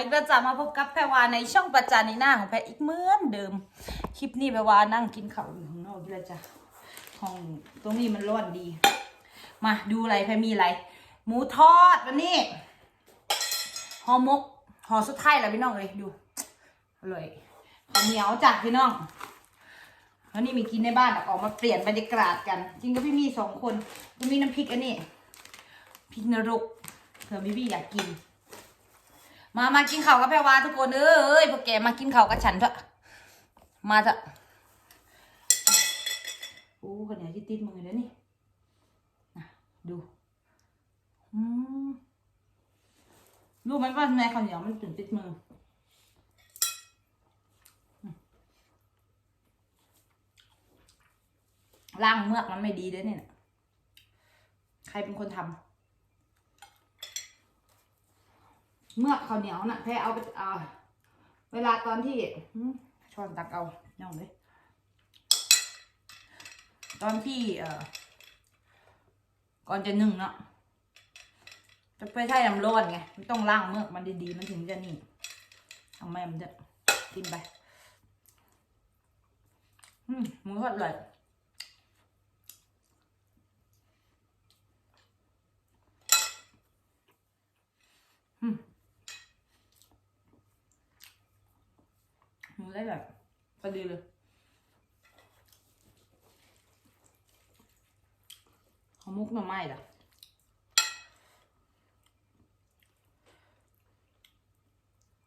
อีกแล้วจ้ะมาพบกับแพรวาในช่องประจานในหน้าของแพรอีกเหมือนเดิม คลิปนี้แพรวานั่งกินข้าวอยู่ข้างนอกด้วยจ้ะห้องตรงนี้มันร้อนดี มาดูอะไรแพรมีอะไร หมูทอดวันนี้ห่อมกห่อสุดท้ายแล้วพี่น้องเลยดูอร่อยข้าวเหนียวจ้ะพี่น้องแล้วนี่มีกินในบ้านออกมาเปลี่ยนบรรยากาศกัน จริงก็พี่มีสองคนก็มีน้ำพริกอันนี้พริกนรกเผื่อพี่พี่อยากกิน มามากินข้าวกับแพรวาทุกคนเอ้ยพวกแกมากินข้าวกับฉันเถอะมาเถอะโอ้คนไหนที่ติดมือแล้วนี่นะดูอืมรู้ไหมว่าในข้าวเหนียวมันถึงติดมือล่างเมือกมันไม่ดีด้วยเนี่ย ใครเป็นคนทำ เมือกข้าวเหนียวน่ะแพ้เอาไปเอาเวลาตอนที่ช้อนตักเอาย่องเลยตอนที่เอ่อก่อนจะนึ่งเนาะจะไปใช้น้ำร้อนไงมันต้องล้างเมือกมันดีๆมันถึงจะนี่เอาแม่มันจะกินไป อืมหมูทอดอร่อย หนู ได้แบบพอดีเลยเขามุกหน่อไม้ล่ะ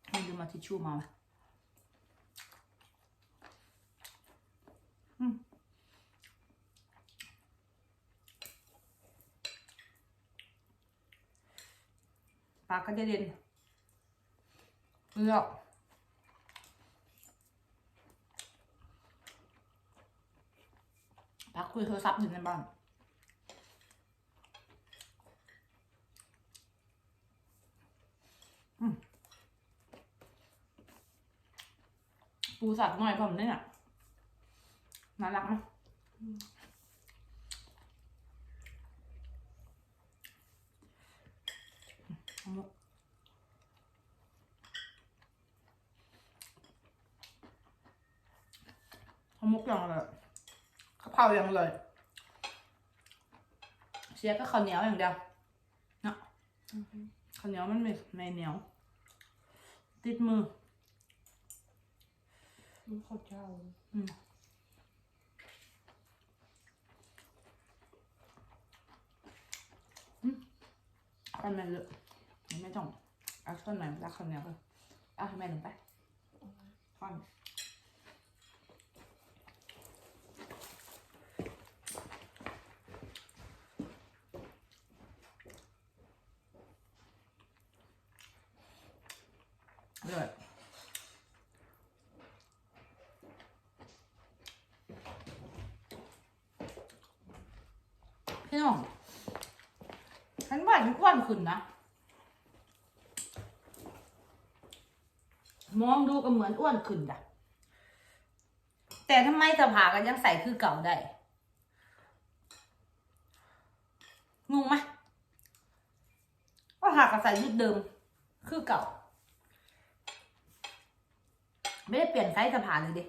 ให้ดูมาทิชชู่มาไหมอืมปากก็จะเด่นเลือก พักคุยโทรศัพท์อยู่ในบ้านปูสับหน่อยผมเนี่ยน่ารักไหมเอามุกอย่างเลยกะ เพราอย่างเลยเสียก็ข้าวเหนียวอย่างเดียวเนาะข้าวเหนียวมันไม่ไม่เหนียว ติดมือมันข้าวเจ้าอืมอืมเอาแม่เลยไม่ต้องเอาต้นไหนรักข้าวเหนียวเลยเอาให้แม่ลงไปท่อน เลยพี่น้องฉันว่ามันอ้วนขึ้นนะ มองดูก็เหมือนอ้วนขึ้นอะแต่ทำไมสภากันยังใส่คือเก่าได้ งงไหมว่าหากใส่ยุดเดิม คือเก่า ไม่ได้เปลี่ยนไซส์สภาเลยดิ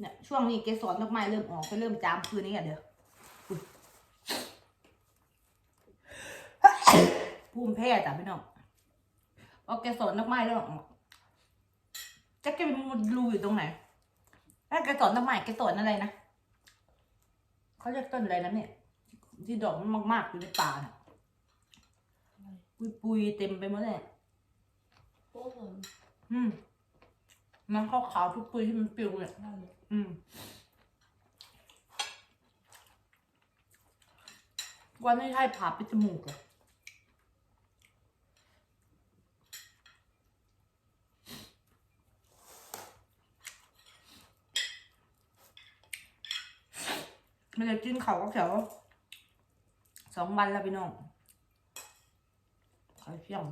เนี่ย ช่วงนี้เกสรดอกไม้เริ่มออกก็เริ่มจามคืนนี้อะเดี๋ยวอุ๊ยภูมิแพ้จ้ะพี่น้องพอเกสรดอกไม้เริ่มออกจะแกเป็นมดรูอยู่ตรงไหนถ้าเกสรดอกไม้เกสรอะไรนะเขาเรียกต้นอะไรนะเนี่ยที่ดอกมันมากๆอยู่ในป่าน่ะปุยปุยๆเต็มไปหมดเลยโอ้โหอืมมันขาวขาวๆทุกปุยที่มันปลิวเนี่ยนั่น อืมวันนี้ให้ผ่าไปดจมูกอไม่ได้กินเขาก็แถวสองวันแล้วพี่น้องไข่เพียง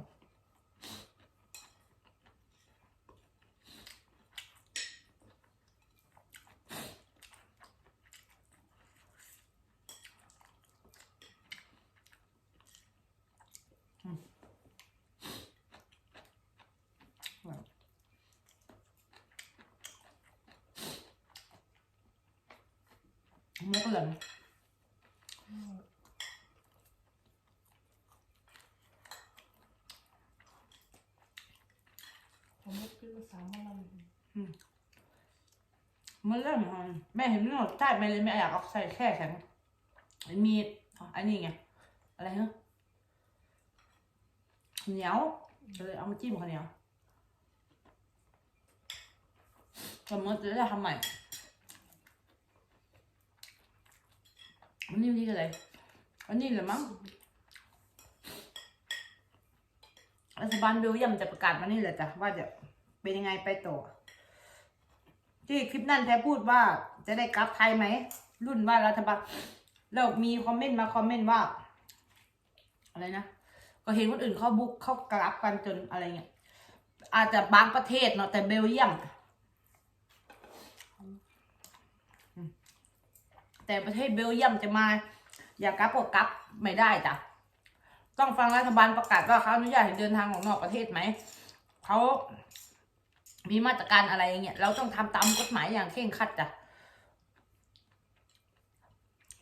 มุกเหลืองผมไม่กินมาสามวันแล้วมันเริ่มมันแม่เห็นไม่หมดใช่ไม่เลยแม่อยากเอาใส่แค่แข็งไอ้มีดอันนี้ไงอะไรเนาะเหนียวเลยเอามาจิ้มข้าวเหนียวแต่เมื่อจะได้ทำใหม่อั นนี้วันนี่อะไรอันนี้เหรือมั้งรัฐบาลเบลเยียมจะประกาศมานี่แหละจ้ะว่าจะเป็นยังไงไปต่อ ที่คลิปนั้นแท้พูดว่าจะได้กลับไทยไหม รุ่นว่ารัฐบาลแล้วมีคอมเมนต์มาคอมเมนต์ว่า อะไรนะ ก็เห็นคนอื่นเขาบุกเขากลับกันจนอะไรเงี้ยอาจจะบางประเทศเนาะแต่เบลเยียม แต่ประเทศเบลเยียมจะมา อย่ากลับก็กลับไม่ได้จ้ะต้องฟังรัฐบาลประกาศว่าเขาอนุญาตให้เดินทางออกนอกประเทศไหมเขามีมาตรการอะไรอย่างเงี้ยเราต้องทำตามกฎหมายอย่างเคร่งครัดจ้ะ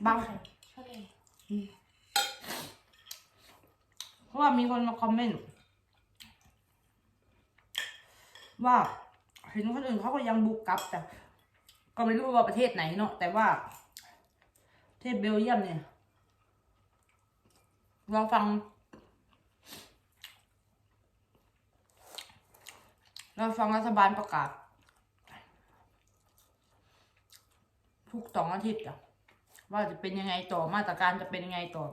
บางเพราะว่ามีคนมาคอมเมนต์ว่าเห็นคนอื่นเขาก็ยังบุกกลับแต่ ก็ไม่รู้ว่าประเทศไหนเนาะแต่ว่า ทศเบลเยียมเนี่ยเราฟัง เราฟังรัฐบาลประกาศ ทุกสองอาทิตย์อะว่าจะเป็นยังไงต่อมาตรการจะเป็นยังไงต่อ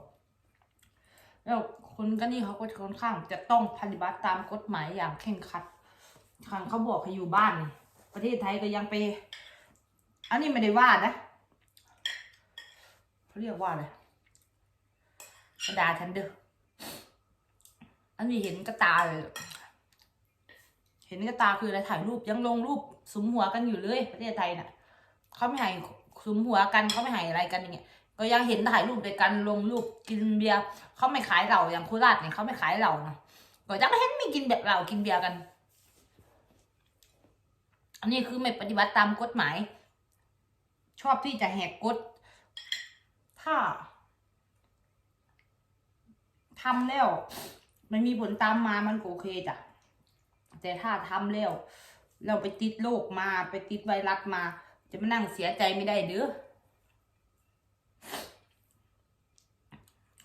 แล้วคนก็นี่เขาก็ค่อนข้าง จะต้องปฏิบัติตามกฎหมายอย่างเคร่งครัดทางเขาบอกให้อยู่บ้าน ประเทศไทยก็ยังไป อันนี้ไม่ได้ว่านะ เขาเรียกว่าอะไรกระดาฉันเด้ออันนี้เห็นกระตาเลย เห็นกระตาคืออะไรถ่ายรูปยังลงรูปสุมหัวกันอยู่เลยประเทศไทยน่ะเขาไม่ให้สุมหัวกันเขาไม่ให้อะไรกันอย่างเงี้ยก็ยังเห็นถ่ายรูปด้วยกันลงรูปกินเบียร์เขาไม่ขายเหล้าอย่างโคราชเนี่ยเขาไม่ขายเหล้านะก็ยังเห็นมีกินแบบเหล้ากินเบียร์กัน อันนี้คือไม่ปฏิบัติตามกฎหมาย ชอบที่จะแหกกฎ ถ้าทำแล้วไม่มีผลตามมามันก็โอเคจ้ะ แต่ถ้าทำแล้ว เราไปติดโรคมาไปติดไวรัสมา จะมานั่งเสียใจไม่ได้เด้อ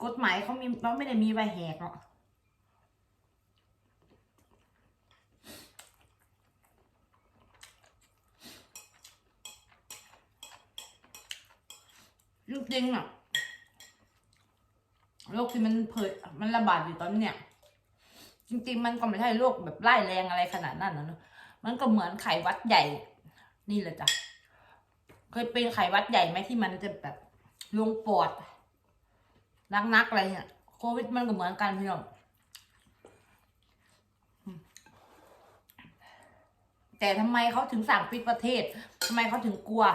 กฎหมายเขามีเราไม่ได้มีไว้แหกหรอก จริงๆอะโรคที่มันเผยมันระบาดอยู่ตอนเนี้ยจริง ๆ มันก็ไม่ใช่โรคแบบไล่แรงอะไรขนาดนั้นนะมันก็เหมือนไข้วัดใหญ่ นี่แหละจ้ะเคยเป็นไข้วัดใหญ่ไหมที่มันจะแบบลงปอดนักๆอะไรเนี่ยโควิดมันก็เหมือนกันพี่น้องแต่ทำไมเขาถึงสั่งปิดประเทศทำไมเขาถึงกลัว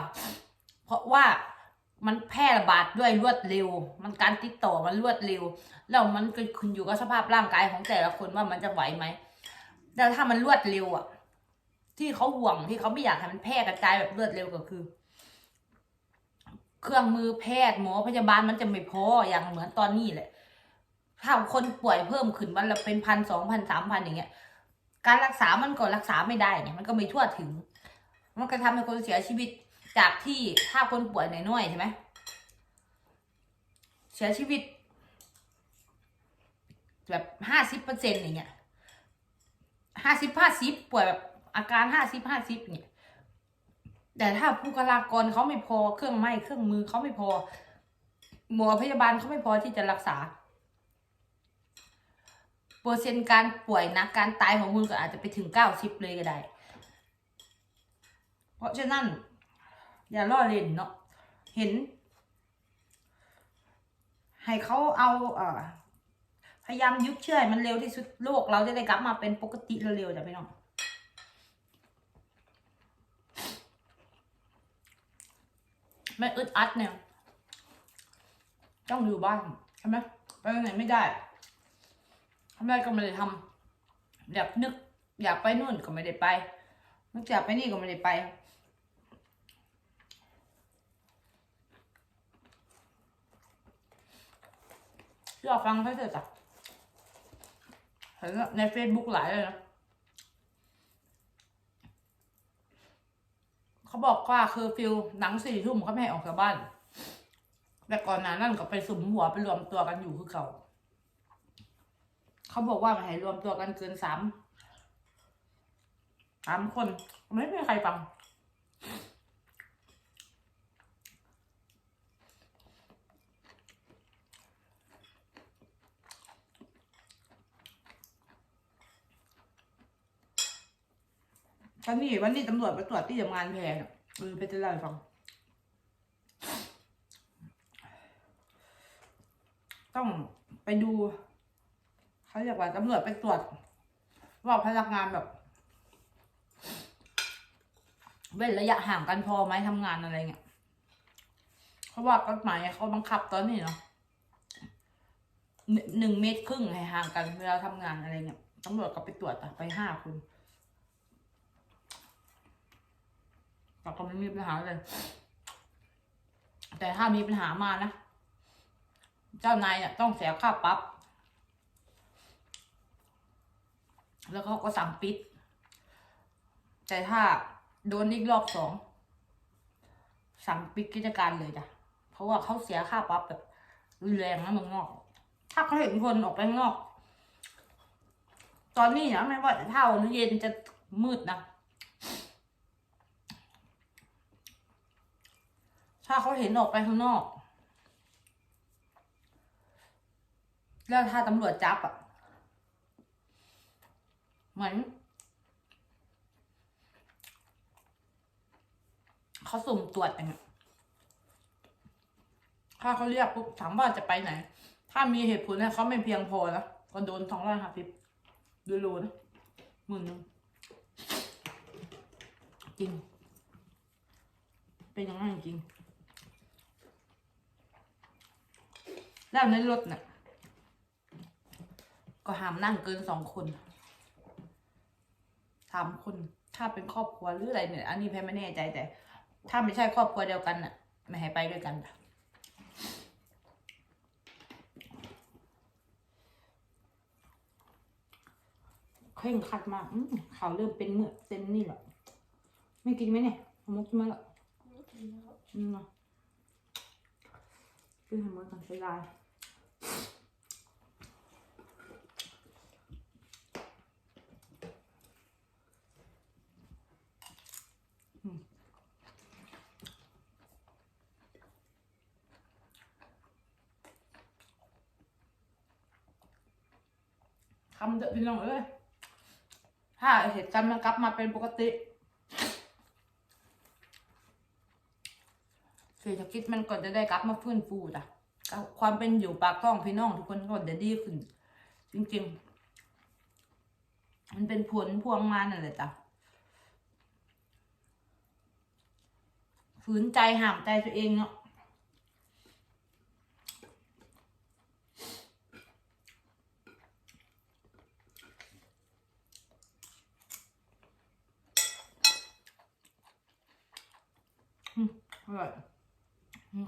เพราะว่า มันแพร่ระบาดด้วยรวดเร็ว มันการติดต่อมันรวดเร็ว แล้วมันก็ขึ้นอยู่กับสภาพร่างกายของแต่ละคนว่ามันจะไหวไหมแต่ถ้ามันรวดเร็วอะ ที่เขาห่วงที่เขาไม่อยากให้มันแพร่กระจายแบบรวดเร็วก็คือ เครื่องมือแพทย์หมอพยาบาลมันจะไม่พออย่างเหมือนตอนนี้แหละ ถ้าคนป่วยเพิ่มขึ้นวันละเป็นพันสองพันสามพันอย่างเงี้ย การรักษามันก็รักษาไม่ได้เนี่ยมันก็ไม่ทั่วถึง มันก็ทำให้คนเสียชีวิต จากที่ถ้าคนป่วยน้อยๆใช่ไหมเสียชีวิต แบบห้าสิบเปอร์เซ็นต์อย่างเงี้ยห้าสิบห้าสิบป่วยแบบอาการห้าสิบห้าสิบเนี่ย แต่ถ้าบุคลากรเขาไม่พอเครื่องไม้เครื่องมือเขาไม่พอ หมอพยาบาลเขาไม่พอที่จะรักษา เปอร์เซ็นต์การป่วยนะการตายของคุณก็อาจจะไปถึงเก้าสิบเลยก็ได้ เพราะฉะนั้น อย่าล่อเล่นเนาะเห็น ให้เขาเอาเอ่อพยายามยุบเชื่อให้มันเร็วที่สุดโลกเราจะได้กลับมาเป็นปกติเร็วๆจ้ะพี่น้องไม่อึดอัดเนี่ย ต้องอยู่บ้านใช่ไหมไปไหนไม่ได้ทำอะไรก็ไม่ได้ทำอยากนึก อยากไปนู่นก็ไม่ได้ไปนึกอยากไปนี่ก็ไม่ได้ไป เชื่อฟังเขาเถอะจ้ะเห็นในเฟซบุ๊กหลายเลยนะเขาบอกว่าคือฟิลหนังสี่ทุ่มเขาไม่ให้ออกจากบ้าน แต่ก่อนหน้านั้นก็ไปสุมหัวไปรวมตัวกันอยู่คือเขาเขาบอกว่าไม่ให้รวมตัวกันเกินสามสามคน ไม่มีใครฟัง ตอนนี้วันนี้ตำรวจไปตรวจที่ทำงานแพนเออไปจะเล่าให้ฟัง ต้องไปดูเขาเรียกว่าตำรวจไปตรวจ ว่าพนักงานแบบ เว้นระยะห่างกันพอไหมทำงานอะไรเงี้ยเพราะว่ากฎหมายเขาบังคับตอนนี้เนาะหนึ่งหนึ่งเมตรครึ่งให้ห่างกันเวลาทำงานอะไรเงี้ยตำรวจก็ไปตรวจอะไปห้าคน แต่ก็ไม่มีปัญหาเลย แต่ถ้ามีปัญหามานะ เจ้านายเนี่ยต้องเสียค่าปรับ แล้วเขาก็สั่งปิด แต่ถ้าโดนอีกรอบสอง สั่งปิดกิจการเลยจ้ะ เพราะว่าเขาเสียค่าปรับแบบรุนแรงนะมืองนอก ถ้าเขาเห็นคนออกไปนอก ตอนนี้นะไม่ว่าจะเท่าหรือเย็นจะมืดนะ ถ้าเขาเห็นออกไปข้างนอก แล้วถ้าตำรวจจับอะ เหมือน เขาสุ่มตรวจอย่างเงี้ยถ้าเขาเรียกปุ๊บถามว่าจะไปไหน ถ้ามีเหตุผลเนี่ยเขาไม่เพียงพอนะก็โดนสองร้อยห้าสิบดูรูนะหมื่นหนึงจริง เป็นอย่างนั้นจริง แล้วในรถเนี่ยก็ห้ามนั่งเกินสองคนสามคน ถ้าเป็นครอบครัวหรืออะไรเนี่ย อันนี้แพรไม่แน่ใจแต่ ถ้าไม่ใช่ครอบครัวเดียวกันน่ะ ไม่ให้ไปด้วยกันจ้ะเคร่งครัดมากอืมเขาวเริ่มเป็นเมื่อเต็มนี่แหละไม่กินไหมเนี่ยเอามุกกินไหมล่ะไม่กินแล้วอืมเนาะกินให้หมดก่อนใช้ได้อืม ทำเถอะพี่น้องเอ้ยถ้าเหตุการณ์มันกลับมาเป็นปกติเศรษฐกิจมันก็จะได้กลับมาฟื้นฟูจ้ะเอาความเป็นอยู่ปากท้องพี่น้องทุกคนก็จะดีขึ้น จริงๆ มันเป็นผลพวงมานั่นแหละจ้ะฝืนใจห้ามใจตัวเองเนาะ อร่อย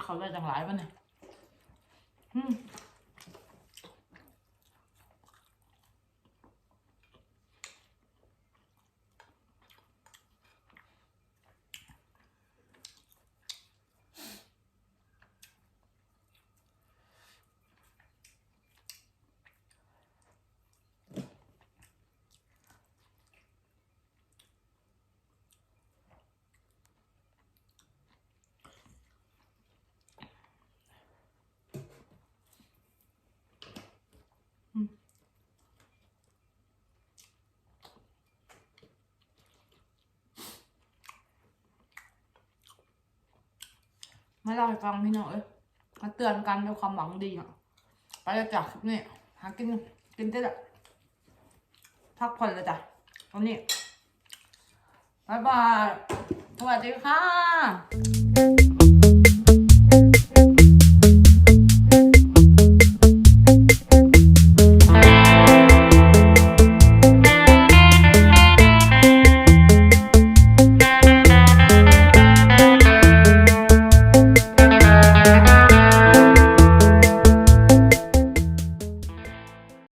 เขาได้จังหลายปะเนี่ยอืม เล่าให้ฟังพี่น้องเอ้ยมาเตือนกันด้วยความหวังดีอะไปแล้วจ้ะคลิปนี้หากินกินได้ละพักผ่อนเลยจ้ะวันนี้บายบายสวัสดีค่ะ